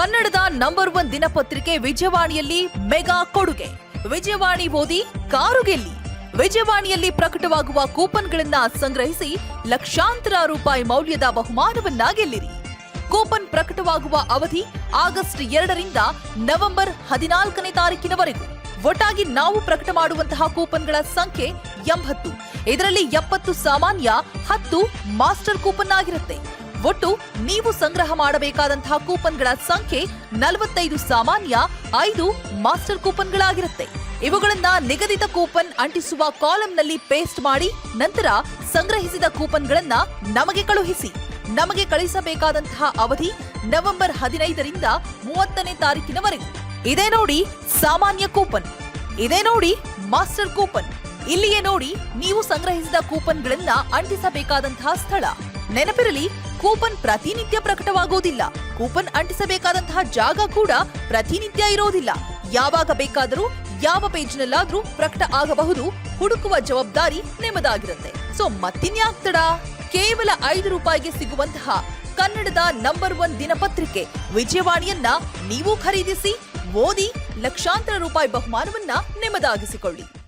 ಕನ್ನಡದ number one ದಿನಪತ್ರಿಕೆ ವಿಜಯವಾಣಿಯಲ್ಲಿ mega ಕೊಡುಗೆ. ವಿಜಯವಾಣಿ ಓದಿ ಕಾರು ಗೆಲ್ಲಿ. ವಿಜಯವಾಣಿಯಲ್ಲಿ ಪ್ರಕಟವಾಗುವ ಕೂಪನ್ಗಳನ್ನ ಸಂಗ್ರಹಿಸಿ ಲಕ್ಷಾಂತರ ರೂಪಾಯಿ ಮೌಲ್ಯದ ಬಹುಮಾನವನ್ನ ಗೆಲ್ಲಿರಿ. ಕೂಪನ್ ಪ್ರಕಟವಾಗುವ ಅವಧಿ ಆಗಸ್ಟ್ ಎರಡರಿಂದ ನವೆಂಬರ್ ಹದಿನಾಲ್ಕನೇ ತಾರೀಕಿನವರೆಗೂ. ಒಟ್ಟಾಗಿ ನಾವು ಪ್ರಕಟ ಮಾಡುವಂತಹ ಕೂಪನ್ಗಳ ಸಂಖ್ಯೆ ಎಂಬತ್ತು. ಇದರಲ್ಲಿ ಎಪ್ಪತ್ತು ಸಾಮಾನ್ಯ, ಹತ್ತು ಮಾಸ್ಟರ್ ಕೂಪನ್ ಆಗಿರುತ್ತೆ. ಒಟ್ಟು ನೀವು ಸಂಗ್ರಹ ಮಾಡಬೇಕಾದಂತಹ ಕೂಪನ್ಗಳ ಸಂಖ್ಯೆ ನಲವತ್ತೈದು ಸಾಮಾನ್ಯ, ಐದು ಮಾಸ್ಟರ್ ಕೂಪನ್ಗಳಾಗಿರುತ್ತೆ. ಇವುಗಳನ್ನ ನಿಗದಿತ ಕೂಪನ್ ಅಂಟಿಸುವ ಕಾಲಂನಲ್ಲಿ ಪೇಸ್ಟ್ ಮಾಡಿ ನಂತರ ಸಂಗ್ರಹಿಸಿದ ಕೂಪನ್ಗಳನ್ನ ನಮಗೆ ಕಳುಹಿಸಿ. ನಮಗೆ ಕಳಿಸಬೇಕಾದಂತಹ ಅವಧಿ ನವೆಂಬರ್ ಹದಿನೈದರಿಂದ ಮೂವತ್ತನೇ ತಾರೀಕಿನವರೆಗೂ. ಇದೇ ನೋಡಿ ಸಾಮಾನ್ಯ ಕೂಪನ್. ಇದೇ ನೋಡಿ ಮಾಸ್ಟರ್ ಕೂಪನ್. ಇಲ್ಲಿಯೇ ನೋಡಿ ನೀವು ಸಂಗ್ರಹಿಸಿದ ಕೂಪನ್ಗಳನ್ನ ಅಂಟಿಸಬೇಕಾದಂತಹ ಸ್ಥಳ. ನೆನಪಿರಲಿ ಕೂಪನ್ ಪ್ರತಿನಿತ್ಯ ಪ್ರಕಟವಾಗುವುದಿಲ್ಲ. ಕೂಪನ್ ಅಂಟಿಸಬೇಕಾದಂತಹ ಜಾಗ ಕೂಡ ಪ್ರತಿನಿತ್ಯ ಇರೋದಿಲ್ಲ. ಯಾವಾಗ ಬೇಕಾದರೂ, ಯಾವ ಪೇಜ್ನಲ್ಲಾದ್ರೂ ಪ್ರಕಟ ಆಗಬಹುದು. ಹುಡುಕುವ ಜವಾಬ್ದಾರಿ ನಿಮ್ಮದಾಗಿರುತ್ತೆ. ಸೊ ಮತ್ತಿನ್ಯಾಕ್ ತಡ ಕೇವಲ ಐದು ರೂಪಾಯಿಗೆ ಸಿಗುವಂತಹ ಕನ್ನಡದ ನಂಬರ್ ಒನ್ ದಿನಪತ್ರಿಕೆ ವಿಜಯವಾಣಿಯನ್ನ ನೀವು ಖರೀದಿಸಿ, ಓದಿ ಲಕ್ಷಾಂತರ ರೂಪಾಯಿ ಬಹುಮಾನವನ್ನ ನಿಮ್ಮದಾಗಿಸಿಕೊಳ್ಳಿ.